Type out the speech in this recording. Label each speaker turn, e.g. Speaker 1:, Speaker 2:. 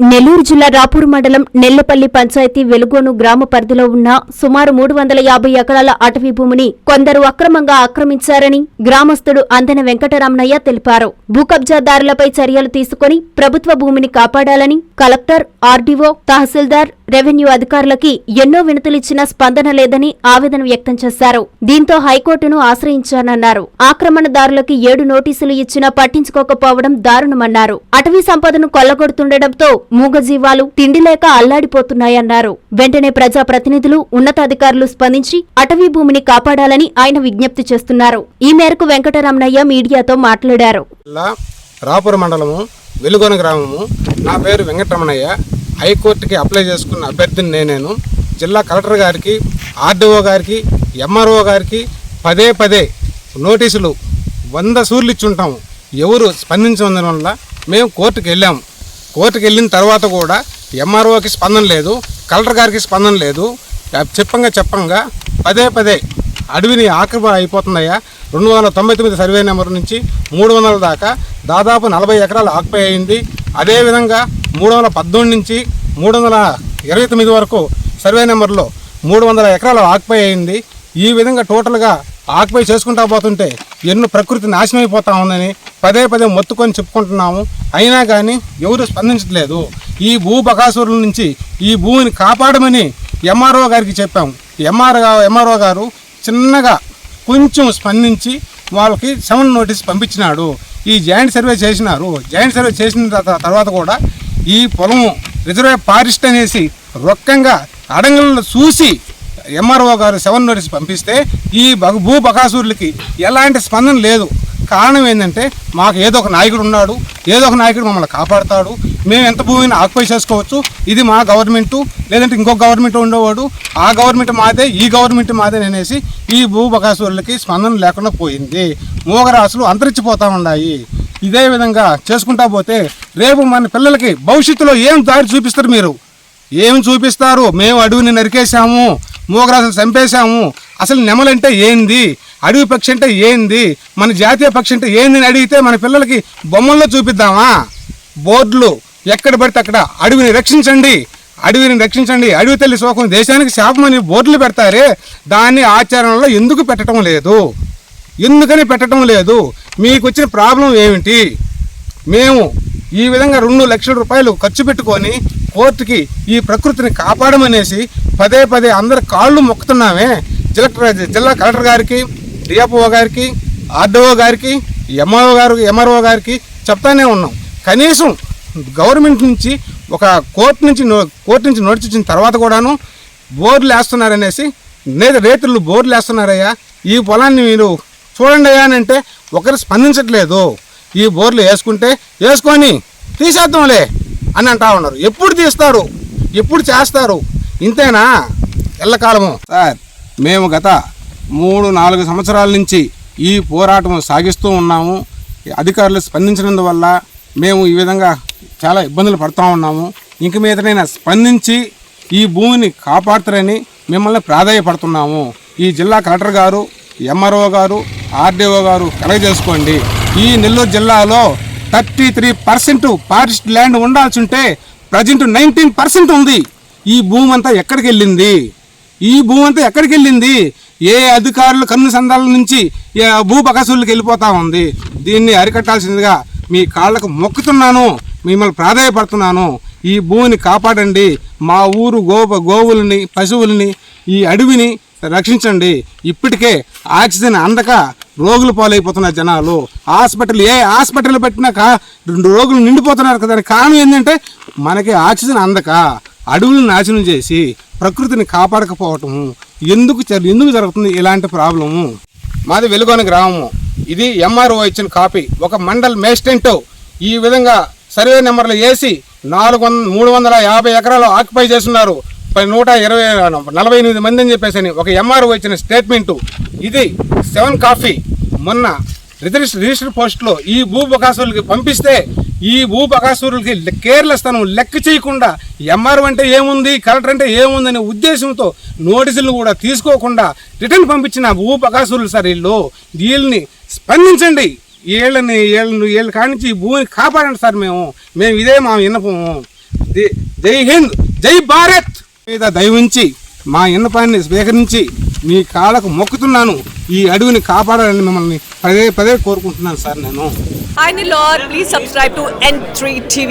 Speaker 1: నెల్లూరు జిల్లా రాపూర్ మండలం నెల్లపల్లి పంచాయతీ వెలుగోను గ్రామ పరిధిలో ఉన్న సుమారు మూడు వందల యాభై ఎకరాల అటవీ భూమిని కొందరు అక్రమంగా ఆక్రమించారని గ్రామస్తుడు అందన వెంకటరమణయ్య తెలిపారు. భూకబ్జాదారులపై చర్యలు తీసుకుని ప్రభుత్వ భూమిని కాపాడాలని కలెక్టర్ ఆర్డీఓ తహసీల్దార్ రెవెన్యూ అధికారులకి ఎన్నో వినతులిచ్చినా స్పందన లేదని ఆవేదన వ్యక్తం చేశారు. దీంతో హైకోర్టును ఆశ్రయించానన్నారు. ఆక్రమణదారులకి ఏడు నోటీసులు ఇచ్చినా పట్టించుకోకపోవడం దారుణమన్నారు. అటవీ సంపదను కొల్లగొడుతుండటంతో మూగజీవాలు తిండి లేక అల్లాడిపోతున్నాయన్నారు. వెంటనే ప్రజాప్రతినిధులు ఉన్నతాధికారులు స్పందించి అటవీ భూమిని కాపాడాలని ఆయన విజ్ఞప్తి చేస్తున్నారు. ఈ మేరకు వెంకటరమణయ్య మీడియాతో మాట్లాడారు.
Speaker 2: రాపుర మండలము వెలుగొన గ్రామము. నా పేరు వెంకటరమణయ్య. హైకోర్టుకి అప్లై చేసుకున్న అభ్యర్థిని నేనేను. జిల్లా కలెక్టర్ గారికి ఆర్డీఓ గారికి ఎంఆర్ఓ గారికి పదే పదే నోటీసులు వంద సూర్లు ఇచ్చుంటాము. ఎవరు స్పందించడం వల్ల మేము కోర్టుకు వెళ్ళాము. కోర్టుకు వెళ్ళిన తర్వాత కూడా ఎంఆర్ఓకి స్పందన లేదు కలెక్టర్ గారికి స్పందన లేదు. చెప్పంగా చెప్పంగా పదే పదే అడవిని ఆక్రమణ అయిపోతుందయ్యా రెండు వందల తొంభై తొమ్మిది సర్వే నెంబర్ నుంచి మూడు వందల దాకా దాదాపు నలభై ఎకరాలు ఆక్పై అయింది. అదేవిధంగా మూడు వందల పద్దెనిమిది నుంచి మూడు వందల ఇరవై తొమ్మిది వరకు సర్వే నెంబర్లో మూడు వందల ఎకరాలు ఆక్పై అయింది. ఈ విధంగా టోటల్గా ఆక్పై చేసుకుంటా పోతుంటే ఎన్నో ప్రకృతి నాశనం అయిపోతా ఉందని పదే పదే మొత్తుకొని చెప్పుకుంటున్నాము. అయినా కానీ ఎవరు స్పందించట్లేదు. ఈ భూ బకాసురుల నుంచి ఈ భూమిని కాపాడమని ఎంఆర్ఓ గారికి చెప్పాము. ఎంఆర్ ఎంఆర్ఓ గారు చిన్నగా కొంచెం స్పందించి వాళ్ళకి సెవెన్ నోటీస్ పంపించినాడు. ఈ జాయింట్ సర్వే చేసినారు. జాయింట్ సర్వే చేసిన తర్వాత కూడా ఈ పొలం రిజర్వ్ ఫారెస్ట్ అనేసి రొక్కంగా అడంగులను చూసి ఎంఆర్ఓ గారు సెవెన్ నోటీస్ పంపిస్తే ఈ భూ బకాసూరులకి ఎలాంటి స్పందన లేదు. కారణం ఏంటంటే మాకు ఏదో ఒక నాయకుడు ఉన్నాడు ఏదో ఒక నాయకుడు మమ్మల్ని కాపాడుతాడు మేము ఎంత భూమిని ఆక్యుపై చేసుకోవచ్చు ఇది మా గవర్నమెంటు లేదంటే ఇంకొక గవర్నమెంట్ ఉండేవాడు ఆ గవర్నమెంట్ మాదే ఈ గవర్నమెంట్ మాదే అనేసి ఈ భూ బకాసురులకి స్పందన లేకుండా పోయింది. మూగరాశులు అంతరించిపోతా ఉన్నాయి. ఇదే విధంగా చేసుకుంటా పోతే రేపు మన పిల్లలకి భవిష్యత్తులో ఏం దారి చూపిస్తారు మీరు? ఏం చూపిస్తారు? మేము అడవిని నరికేశాము మూగరాజులు చంపేశాము. అసలు నెమలంటే ఏంది? అడవి పక్షి అంటే ఏంది? మన జాతీయ పక్షి అంటే ఏంది అని అడిగితే మన పిల్లలకి బొమ్మల్లో చూపిద్దామా? బోర్డులు ఎక్కడ పడితే అక్కడ అడవిని రక్షించండి. అడవిని రక్షించండి. అడవి తల్లి శోకం దేశానికి శాపమని బోర్డులు పెడతారే దాన్ని ఆచరణలో ఎందుకు పెట్టడం లేదు? ఎందుకని పెట్టడం లేదు? మీకు వచ్చిన ప్రాబ్లం ఏమిటి? మేము ఈ విధంగా రెండు లక్షల రూపాయలు ఖర్చు పెట్టుకొని కోర్టుకి ఈ ప్రకృతిని కాపాడమనేసి పదే పదే అందరి కాళ్ళు మొక్కుతున్నామే. జిల్లా జిల్లా కలెక్టర్ గారికి డిఎఫ్ఓ గారికి ఆర్డీఓ గారికి ఎంఆర్ఓ గారు ఎంఆర్ఓ గారికి చెప్తానే ఉన్నాం. కనీసం గవర్నమెంట్ నుంచి ఒక కోర్టు నుంచి నో- కోర్టు నుంచి నోటీస్ ఇచ్చిన తర్వాత కూడాను బోర్డులు వేస్తున్నారనేసి లేదా రైతులు బోర్డులు వేస్తున్నారయ్యా. ఈ పొలాన్ని మీరు చూడండి అయ్యా అని అంటే ఒకరు స్పందించట్లేదు. ఈ బోర్లు వేసుకుంటే వేసుకొని తీసేద్దాంలే అని అంటా ఉన్నారు. ఎప్పుడు తీస్తారు? ఎప్పుడు చేస్తారు? ఇంతేనా? ఎల్లకాలము. సార్ మేము గత మూడు నాలుగు సంవత్సరాల నుంచి ఈ పోరాటం సాగిస్తూ ఉన్నాము. అధికారులు స్పందించినందువల్ల మేము ఈ విధంగా చాలా ఇబ్బందులు పడుతూ ఉన్నాము. ఇంక మీదనైనా స్పందించి ఈ భూమిని కాపాడుతారని మిమ్మల్ని ప్రాధాయపడుతున్నాము. ఈ జిల్లా కలెక్టర్ గారు ఎంఆర్ఓ గారు ఆర్డీఓ గారు కలగజేసుకోండి. ఈ నెల్లూరు జిల్లాలో thirty three percent forest land ఉండాల్సి ఉంటే ప్రజెంట్ నైన్టీన్ పర్సెంట్ ఉంది. ఈ భూమి అంతా ఎక్కడికి వెళ్ళింది? ఈ భూమి అంతా ఎక్కడికి వెళ్ళింది? ఏ అధికారులు కన్ను సందాల నుంచి ఏ భూ బకాసులకు వెళ్ళిపోతా ఉంది? దీన్ని అరికట్టాల్సిందిగా మీ కాళ్ళకు మొక్కుతున్నాను. మిమ్మల్ని ప్రాధాయపడుతున్నాను. ఈ భూమిని కాపాడండి. మా ఊరు గో గోవులని పశువుల్ని ఈ అడవిని రక్షించండి. ఇప్పటికే ఆక్సిజన్ అందక రోగులు పాలైపోతున్నారు జనాలు. హాస్పిటల్ ఏ హాస్పిటల్ పెట్టినాక రెండు రోగులు నిండిపోతున్నారు కదా. దానికి కారణం ఏంటంటే మనకి ఆక్సిజన్ అందక అడవులను నాశనం చేసి ప్రకృతిని కాపాడకపోవటము ఎందుకు ఎందుకు జరుగుతుంది ఇలాంటి ప్రాబ్లము? మాది వెలుగొని గ్రామము. ఇది ఎంఆర్ఓ ఇచ్చిన కాపీ. ఒక మండల్ మేస్టెంట్. ఈ విధంగా సర్వే నెంబర్లు వేసి నాలుగు వంద మూడు వందల యాభై ఎకరాలు ఆక్యుపై చేస్తున్నారు. నూట ఇరవై నలభై ఎనిమిది మంది అని చెప్పేసి అని ఒక ఎంఆర్ఓ ఇచ్చిన స్టేట్మెంటు ఇది సెవెన్ కాఫీ మొన్న రిజిస్టర్ రిజిస్టర్ పోస్ట్లో ఈ భూ బకాసురులకి పంపిస్తే ఈ భూ బకాసురులకి కేర్లెస్ లెక్క చేయకుండా ఎంఆర్ అంటే ఏముంది కలెక్టర్ అంటే ఏముంది అనే ఉద్దేశంతో నోటీసులు కూడా తీసుకోకుండా రిటర్న్ పంపించిన భూ బకాసురులు సార్ వీళ్ళు. వీళ్ళని స్పందించండి. వీళ్ళని వీళ్ళని వీళ్ళ కానించి భూమిని కాపాడండి సార్ మేము. మేము ఇదే మా విన్నపము. జై హింద్ జై భారత్! మీద దయవించి మా ఇన్నపాన్ని స్వీకరించి మీ కాళ్ళకు మొక్కుతున్నాను ఈ అడవిని కాపాడాలని మిమ్మల్ని పదే పదే కోరుకుంటున్నాను సార్ నేను
Speaker 3: I Nilor, please subscribe to N3 TV.